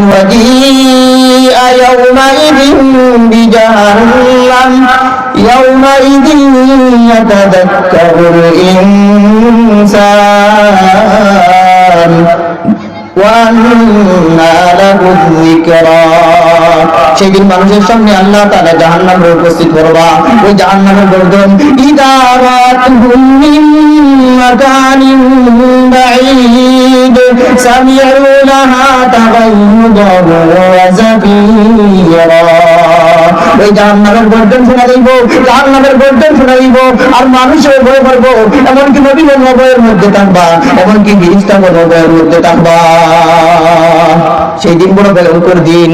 وجيء يومئذ بجهنم يومئذ يتذكر الإنسان وأنى له الذكرى সেদিন মানুষের সামনে আল্লাহ তাআলা জাহান্নামের উপস্থিত করবা ওই জাহান্নামের বলবেন ইদারাত মিন মাকানিন بعيد سمعوا لها تغيظا وزفيرا ওই জাহান্নামের গর্জন শোনা জাহান্নামের গর্জন শোনা আর ভয় এমনকি নবী মধ্যে থাকবা, এমনকি মধ্যে থাকবা। সেই দিন বড় দিন।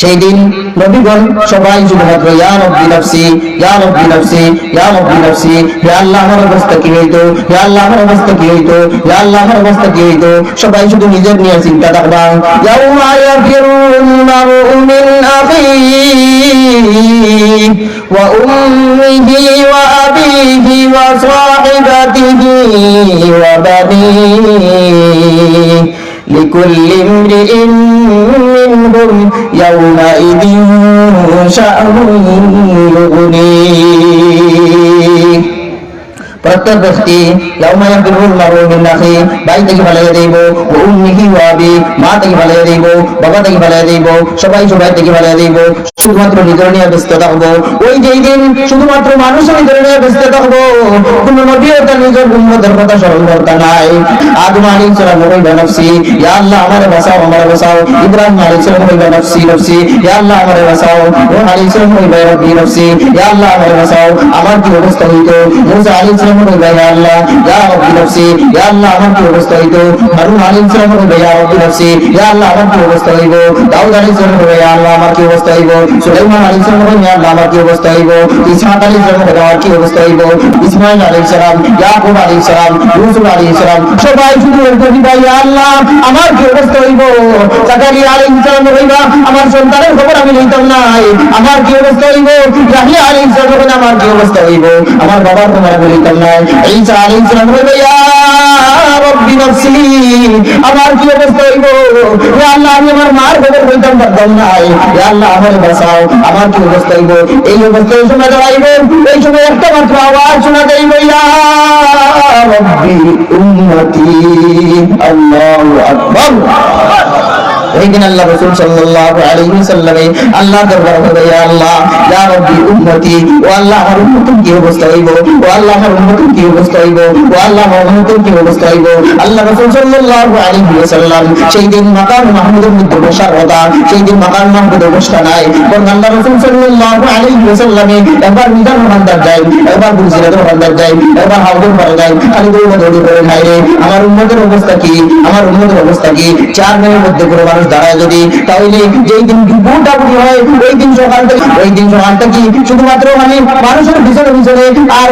সেই দিন নবীগণ সবাই ইয়া রব্বি নাফসি, ইয়া রব্বি নাফসি, ইয়া রব্বি নাফসি, হে অবস্থা কি হইতো, হে অবস্থা কি হইতো, হে অবস্থা কি হইতো? সবাই শুধু নিজের নিয়ে চিন্তা থাকবা। ইয়াউমা মারউ মিন أخيه وأمه وأبيه وصاحبته وبنيه لكل امرئ منهم يومئذ شأن يغنيه. প্রত্যেক ব্যক্তি ইয়াউমা ইয়াফিরুল মারউ মিন আখি ভাই থেকে ফালাইয়া দেব ও উম্মিহি ওয়া আবি মা থেকে ফালাইয়া দেব বাবা থেকে ফালাইয়া দেব সবাই সবাই থেকে ফালাইয়া দেব শুধুমাত্র নিজের নিয়ে ব্যস্ত থাকব ওই যেই দিন শুধুমাত্র মানুষের নিজের নিয়ে ব্যস্ত থাকব কোন নবীও তার নিজের উম্মতের কথা স্মরণ করতে নাই আদম আলাইহিস সালাম কইবা নফসি ইয়া আল্লাহ আমারে বাঁচাও আমারে বাঁচাও ইব্রাহিম আলাইহিস সালাম কইবা নফসি নফসি ইয়া আল্লাহ আমারে বাঁচাও নূহ আলাইহিস সালাম কইবা রব্বি নফসি ইয়া আল্লাহ আমারে বাঁচাও আমার কি অবস্থা হইতো মুসা আলাইহিস সালাম আল্লাহ আমার কি অবস্থা হইতো? হারুন আলাইহিস সালাম আল্লাহ আমার কি অবস্থা হইবো? দাউদ আলাইহিস সালাম ইয়া আল্লাহ, আমার কি অবস্থা আমার কি অবস্থা হইবো? অবস্থা হইবো? ইসমাঈল আলাইহিস সবাই শুধু বলতে আল্লাহ, আমার কি অবস্থা হইবো? জাকারিয়া আলাইহিস সালাম কইবা আমার সন্তানের খবর আমি লইতাম নাই, আমার কি অবস্থা হইবো? ইয়াহইয়া আলাইহিস সালাম আমার কি অবস্থা হইবো? আমার বাবার তোমার বলিতাম নাই ঈসা আলাইহিস সালাম কইবা ইয়া রব্বি নফসি আমার কি অবস্থা হইবো? ইয়া আল্লাহ, আমি আমার মার খবর লইতাম পারতাম নাই। ইয়া আল্লাহ, আমার বাঁচাও। আমার কি অবস্থা হইবো? এই অবস্থায় সময় দাঁড়াইবো এই সময় একটা মাত্র আওয়াজ শোনা যাইব, ইয়া রব্বি উম্মতি, আল্লাহু আকবার। এই দিন আল্লাহ রাসূল সাল্লাল্লাহু আলাইহি ওয়াসাল্লামে আল্লাহ দরবার হবে ইয়া আল্লাহ ইয়া রাব্বি উম্মতি ও আল্লাহ আমার উম্মতের কি অবস্থা হইব ও আল্লাহ আমার উম্মতের কি অবস্থা হইব ও আল্লাহ আমার উম্মতের কি অবস্থা হইব আল্লাহ রাসূল সাল্লাল্লাহু আলাইহি ওয়াসাল্লাম সেই দিন মাকাম মাহমুদের মধ্যে বসার কথা সেই দিন মাকাম মাহমুদের বসা নাই বরং আল্লাহ রাসূল সাল্লাল্লাহু আলাইহি ওয়াসাল্লামে একবার মিজান বান্দার যায় একবার বুঝিরাতের বান্দার যায় একবার হাউদের পারে যায় খালি দৌড়ে দৌড়ে করে খাই রে আমার উম্মতের অবস্থা কি আমার উম্মতের অবস্থা কি চার দিনের মধ্যে কোনো মানুষ দাঁড়ায় যদি তাহলে যেই দিন হয়, ওই দিন সকালটা ওই দিন সকালটা কি শুধুমাত্র মানে মানুষের আর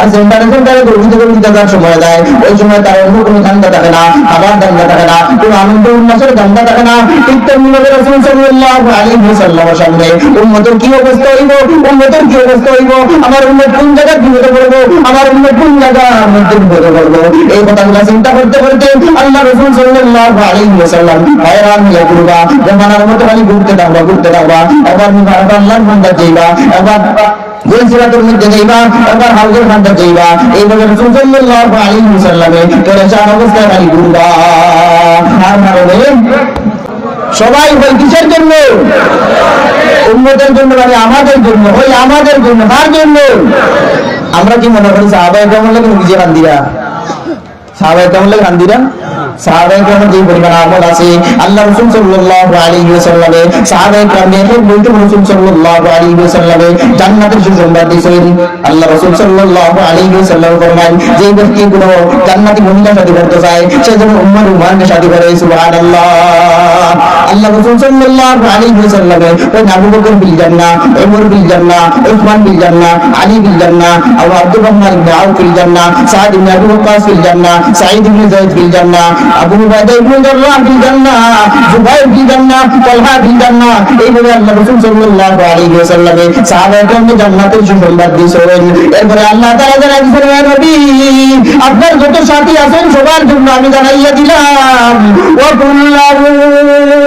আর সেন্টারে সেন্টারে সময় দেয় ওই সময় তার অন্য কোনো ধান্দা থাকে না ধান্দা থাকে না, কোনো আনন্দ ধান্দা থাকে না। সামনে কি অবস্থা হইব? উম্মতের কি অবস্থা হইব? আমার উম্মত কোন জায়গায় বিপদে পড়ব আমার উম্মত কোন জায়গার মধ্যে বিপদে পড়ব এই কথাগুলো চিন্তা করতে করতে আল্লাহ রাসূল সাল্লাল্লাহু আলাইহি সবাই বল, কিসের জন্য? উন্নতের জন্য মানে আমাদের জন্য, ওই আমাদের জন্য, কার জন্য? আমরা কি মনে করি সাহাবাই কেমন লাগে নিজে কান্দিরা সাহাবাই কেমন লাগে কান্দিরা সাহাবাই কেমন যে পরিমাণ আমল আছে। আল্লাহ রসুল সাল্লাল্লাহু আলাইহি ওয়াসাল্লামে কেমন এখন বলতে রসুল সাল্লাল্লাহু আলাইহি ওয়াসাল্লামে জান্নাতের সুসংবাদ আল্লাহ রাসূল সাল্লাল্লাহু আলাইহি ওয়াসাল্লামে ওই আবু বকর বিল জান্নাহ ওমর বিল জান্নাহ উসমান বিল জান্নাহ আলী বিল জান্নাহ আবু আব্দুর রহমান ইবনে আউফ বিল জান্নাহ সাদ ইবনে আবু ওয়াক্কাস বিল জান্নাহ সাঈদ ইবনে যায়েদ বিল জান্নাহ আবু উবাইদা ইবনে জাররাহ ফিল জান্নাহ জুবাইর ফিল জান্নাহ তালহা ফিল জান্নাহ এইভাবে আল্লাহ রাসূল সাল্লাল্লাহু আলাইহি ওয়াসাল্লামে সাহাবায়ে জান্নাতের সুসংবাদ দিয়েছেন এরপরে আল্লাহ আপনার যত সাথী আছেন সবার জন্য আমি জানাইয়া দিলাম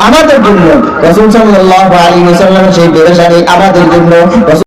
আমাদের জন্য রসুল সাল্লাহ আলী ওয়াসাল্লামের সেই বেরেশানি আমাদের জন্য